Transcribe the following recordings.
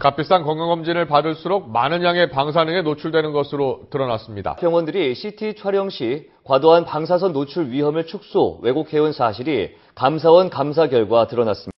값비싼 건강검진을 받을수록 많은 양의 방사능에 노출되는 것으로 드러났습니다. 병원들이 CT 촬영 시 과도한 방사선 노출 위험을 축소, 왜곡해온 사실이 감사원 감사 결과 드러났습니다.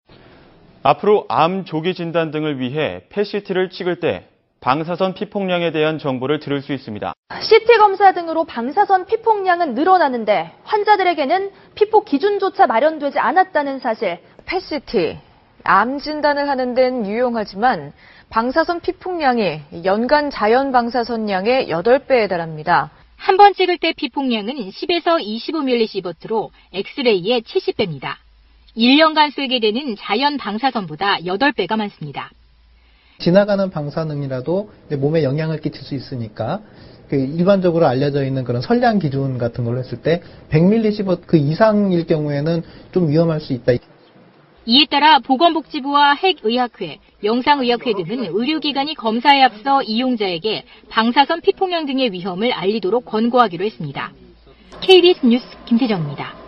앞으로 암 조기 진단 등을 위해 펫CT를 찍을 때 방사선 피폭량에 대한 정보를 들을 수 있습니다. CT 검사 등으로 방사선 피폭량은 늘어나는데 환자들에게는 피폭 기준조차 마련되지 않았다는 사실. 펫CT, 암 진단을 하는 데는 유용하지만 방사선 피폭량이 연간 자연 방사선량의 8배에 달합니다. 한 번 찍을 때 피폭량은 10에서 25mSv로 엑스레이의 70배입니다. 1년간 쏘게 되는 자연 방사선보다 8배가 많습니다. 지나가는 방사능이라도 몸에 영향을 끼칠 수 있으니까 그 일반적으로 알려져 있는 그런 선량 기준 같은 걸로 했을 때 100mSv 그 이상일 경우에는 좀 위험할 수 있다. 이에 따라 보건복지부와 핵의학회, 영상의학회 등은 의료기관이 검사에 앞서 이용자에게 방사선 피폭량 등의 위험을 알리도록 권고하기로 했습니다. KBS 뉴스 김세정입니다.